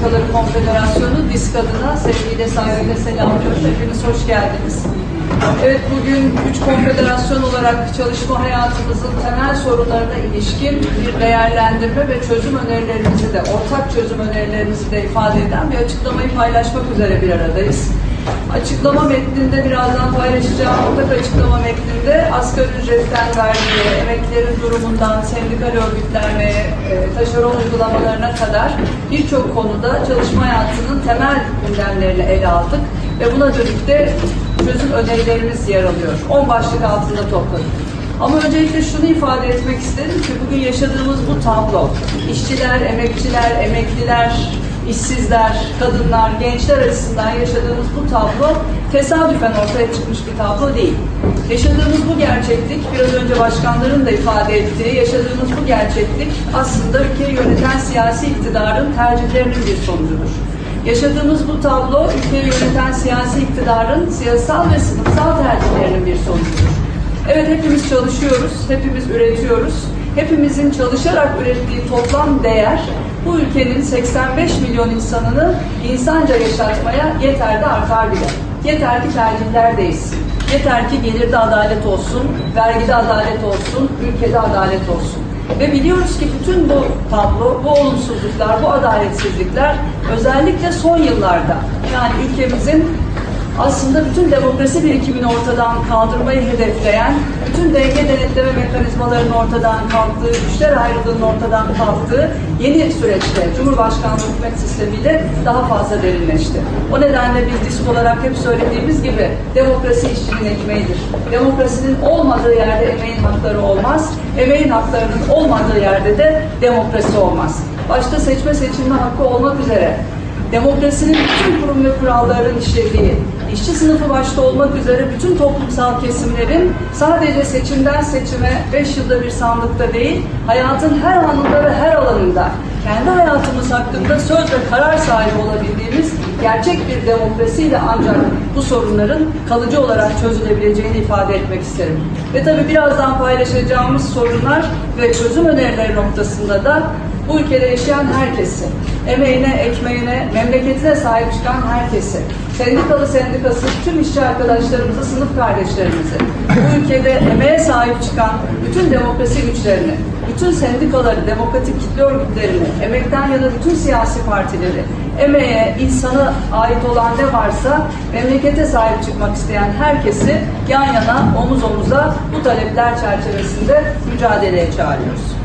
Sendikaları Konfederasyonu DİSK adına sevgiyle saygıyla selamlıyoruz. Hepiniz hoş geldiniz. Evet bugün üç konfederasyon olarak çalışma hayatımızın temel sorunlarına ilişkin bir değerlendirme ve çözüm önerilerimizi de, ortak çözüm önerilerimizi de ifade eden bir açıklamayı paylaşmak üzere bir aradayız. Açıklama metninde birazdan paylaşacağım ortak açıklama metninde asgari ücretten vergiye, emeklilerin durumundan sendikal örgütlenmeye, e, taşeron uygulamalarına kadar birçok konuda çalışma hayatının temel gündemlerini ele aldık ve buna dönük de çözüm önerilerimiz yer alıyor. 10 başlık altında topladık. Ama öncelikle şunu ifade etmek isterim ki bugün yaşadığımız bu tablo, işçiler, emekçiler, emekliler, işsizler, kadınlar, gençler açısından yaşadığımız bu tablo tesadüfen ortaya çıkmış bir tablo değil. Yaşadığımız bu gerçeklik, biraz önce başkanların da ifade ettiği, yaşadığımız bu gerçeklik aslında ülkeyi yöneten siyasi iktidarın tercihlerinin bir sonucudur. Yaşadığımız bu tablo, ülkeyi yöneten siyasi iktidarın siyasal ve sınıfsal tercihlerinin bir sonucudur. Evet hepimiz çalışıyoruz, hepimiz üretiyoruz. Hepimizin çalışarak ürettiği toplam değer bu ülkenin 85 milyon insanını insanca yaşatmaya yeter de artar bile. Yeter ki tercihler değişsin. Yeter ki gelirde adalet olsun, vergide adalet olsun, ülkede adalet olsun. Ve biliyoruz ki bütün bu tablo, bu olumsuzluklar, bu adaletsizlikler özellikle son yıllarda yani ülkemizin aslında bütün demokrasi birikimini ortadan kaldırmayı hedefleyen, bütün denge denetleme mekanizmalarının ortadan kalktığı, güçler ayrılığının ortadan kalktığı yeni süreçte Cumhurbaşkanlığı hükümet sistemiyle daha fazla derinleşti. O nedenle biz disk olarak hep söylediğimiz gibi demokrasi işçinin ekmeğidir. Demokrasinin olmadığı yerde emeğin hakları olmaz, emeğin haklarının olmadığı yerde de demokrasi olmaz. Başta seçme seçilme hakkı olmak üzere demokrasinin bütün kurum ve kuralların işlediği, işçi sınıfı başta olmak üzere bütün toplumsal kesimlerin sadece seçimden seçime 5 yılda bir sandıkta değil, hayatın her anında ve her alanında kendi hayatımız hakkında söz ve karar sahibi olabildiğimiz gerçek bir demokrasiyle ancak bu sorunların kalıcı olarak çözülebileceğini ifade etmek isterim. Ve tabii birazdan paylaşacağımız sorunlar ve çözüm önerileri noktasında da bu ülkede yaşayan herkesi, emeğine, ekmeğine, memleketine sahip çıkan herkesi, sendikalı sendikası, tüm işçi arkadaşlarımızı, sınıf kardeşlerimizi, bu ülkede emeğe sahip çıkan bütün demokrasi güçlerini, bütün sendikaları, demokratik kitle örgütlerini, emekten ya da bütün siyasi partileri, emeğe, insana ait olan ne varsa memlekete sahip çıkmak isteyen herkesi yan yana, omuz omuza bu talepler çerçevesinde mücadeleye çağırıyoruz.